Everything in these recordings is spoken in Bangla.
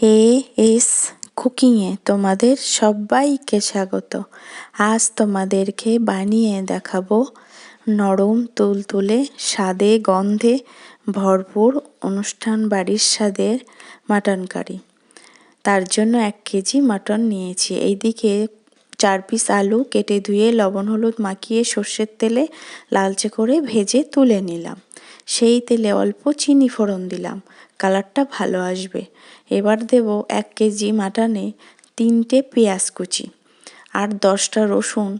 এ এস কুকিংয়ে তোমাদের সবাইকে স্বাগত। আজ তোমাদেরকে বানিয়ে দেখাবো নরম তুলতুলে, স্বাদে, গন্ধে ভরপুর অনুষ্ঠান বাড়ির স্বাদের মাটন কারি তার জন্য এক কেজি মাটন নিয়েছি। এইদিকে চার পিস আলু কেটে ধুয়ে লবণ হলুদ মাখিয়ে সর্ষের তেলে লালচে করে ভেজে তুলে নিলাম। সেই তেলে অল্প চিনি ফোড়ন দিলাম। কালারটা ভালো আসবে। এবার দেব এক কেজি মাটনে তিনটে পেঁয়াজ কুচি আর দশটা রসুন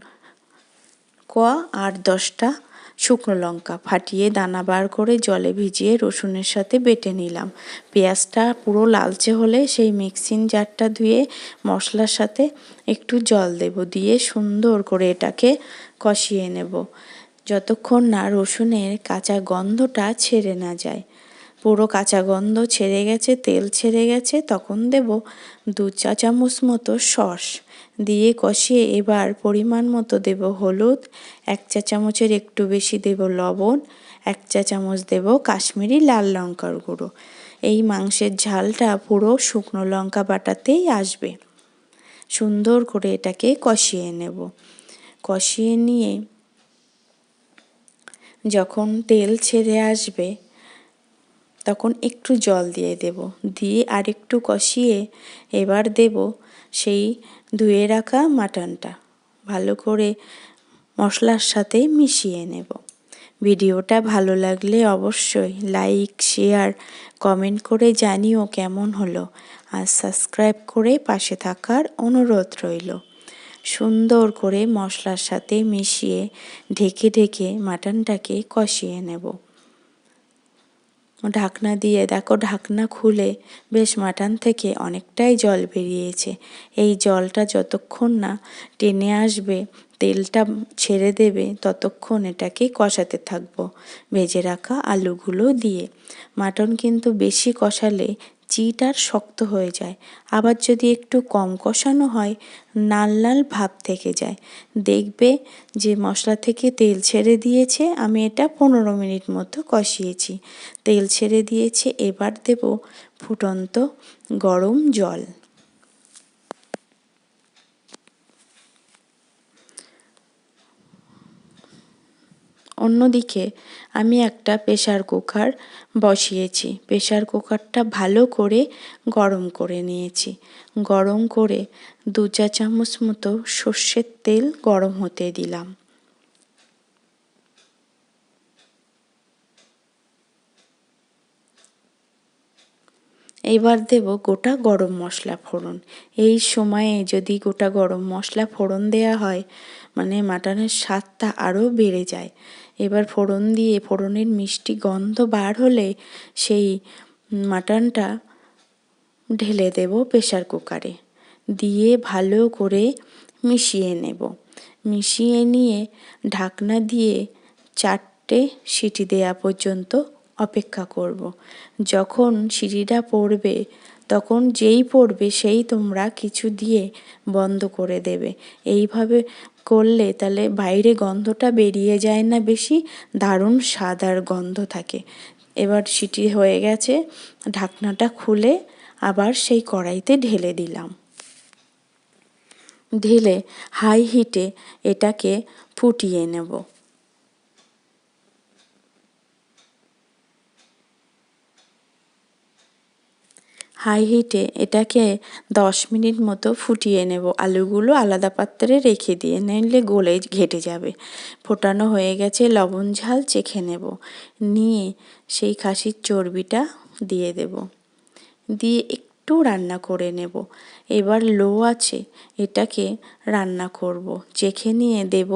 কোয়া আর দশটা শুকনো লঙ্কা। ফাটিয়ে দানা বার করে জলে ভিজিয়ে রসুনের সাথে বেটে নিলাম। পেঁয়াজটা পুরো লালচে হলে সেই মিক্সিং জারটা ধুয়ে মশলার সাথে একটু জল দেব দিয়ে সুন্দর করে এটাকে কষিয়ে নেব। যতক্ষণ না রসুনের কাঁচা গন্ধটা ছেড়ে না যায়। পুরো কাঁচা গন্ধ ছেড়ে গেছে, তেল ছেড়ে গেছে, তখন দেব দু চা চামচ মতো সস। দিয়ে কষিয়ে এবার পরিমাণ মতো দেব হলুদ, এক চা চামচের একটু বেশি দেব লবণ, এক চা চামচ দেব কাশ্মীরি লাল লঙ্কার গুঁড়ো। এই মাংসের ঝালটা পুরো শুকনো লঙ্কা বাটাতেই আসবে। সুন্দর করে এটাকে কষিয়ে নেব। কষিয়ে নিয়ে যখন তেল ছেড়ে আসবে, তখন একটু জল দিয়ে দেব। দিয়ে আর একটু কষিয়ে এবার দেব সেই ধুয়ে রাখা মাটনটা। ভালো করে মশলার সাথে মিশিয়ে নেব। ভিডিওটা ভালো লাগলে অবশ্যই লাইক, শেয়ার, কমেন্ট করে জানিও কেমন হলো। আর সাবস্ক্রাইব করে পাশে থাকার অনুরোধ রইল। সুন্দর করে মশলার সাথে মিশিয়ে ঢেকে ঢেকে মাটনটাকে কষিয়ে নেব। ঢাকনা দিয়ে, দেখো ঢাকনা খুলে বেশ মাটান থেকে অনেকটাই জল বেরিয়েছে। এই জলটা যতক্ষণ না টেনে আসবে, তেলটা ছেড়ে দেবে, ততক্ষণ এটাকে কষাতে থাকব। ভেজে রাখা আলুগুলো দিয়ে। মাটন কিন্তু বেশি কষালে চিট আর শক্ত হয়ে যায়। আবার যদি একটু কম কষানো হয়, লাল লাল ভাব থেকে যায়। দেখবে যে মশলা থেকে তেল ছেড়ে দিয়েছে, আমি এটা পনেরো মিনিট মতো কষিয়েছি। তেল ছেড়ে দিয়েছে, এবার দেব ফুটন্ত গরম জল। অন্যদিকে আমি একটা প্রেশার কুকার বসিয়েছি। প্রেশার কুকারটা ভালো করে গরম করে নিয়েছি। গরম করে দু চা চামচ মতো সর্ষের তেল গরম হতে দিলাম। এবার দেব গোটা গরম মশলা ফোড়ন। এই সময়ে যদি গোটা গরম মশলা ফোড়ন দেওয়া হয় মানে মাটনের স্বাদটা আরও বেড়ে যায়। এবার ফোড়ন দিয়ে ফোড়নের মিষ্টি গন্ধ বার হলে সেই মাটনটা ঢেলে দেব প্রেশার কুকারে দিয়ে ভালো করে মিশিয়ে নেব মিশিয়ে নিয়ে ঢাকনা দিয়ে চারটে সিটি দেওয়া পর্যন্ত অপেক্ষা করব। যখন সিটিটা পড়বে তখন যেই পড়বে সেই তোমরা কিছু দিয়ে বন্ধ করে দেবে। এইভাবে করলে তাহলে বাইরে গন্ধটা বেরিয়ে যায় না বেশি, দারুণ সাদার গন্ধ থাকে। এবার সিটি হয়ে গেছে, ঢাকনাটা খুলে আবার সেই কড়াইতে ঢেলে দিলাম। ঢেলে হাই হিটে এটাকে ফুটিয়ে নেব। হাই হিটে এটাকে দশ মিনিট মতো ফুটিয়ে নেব। আলুগুলো আলাদা পাত্রে রেখে দিয়ে নিলে গলে ঘেটে যাবে। ফোটানো হয়ে গেছে লবণ ঝাল, চেখে নেব। নিয়ে সেই খাসির চর্বিটা দিয়ে দেব। দিয়ে একটু রান্না করে নেব। এবার লো আছে, এটাকে রান্না করব। চেখে নিয়ে দেব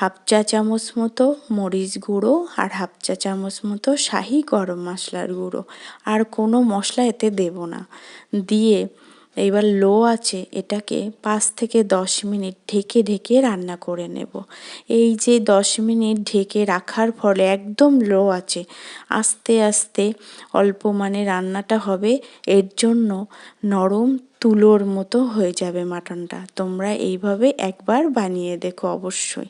হাফ চা চামচ মতো মরিচ গুঁড়ো আর হাফ চা চামচ মতো শাহি গরম মশলার গুঁড়ো। আর কোনো মশলা এতে দেব না। দিয়ে এবার লো আছে এটাকে পাঁচ থেকে দশ মিনিট ঢেকে ঢেকে রান্না করে নেব। এই যে দশ মিনিট ঢেকে রাখার ফলে একদম লো আছে আস্তে আস্তে অল্প মানে রান্নাটা হবে, এর জন্য নরম তুলোর মতো হয়ে যাবে মাটনটা। তোমরা এইভাবে একবার বানিয়ে দেখো অবশ্যই।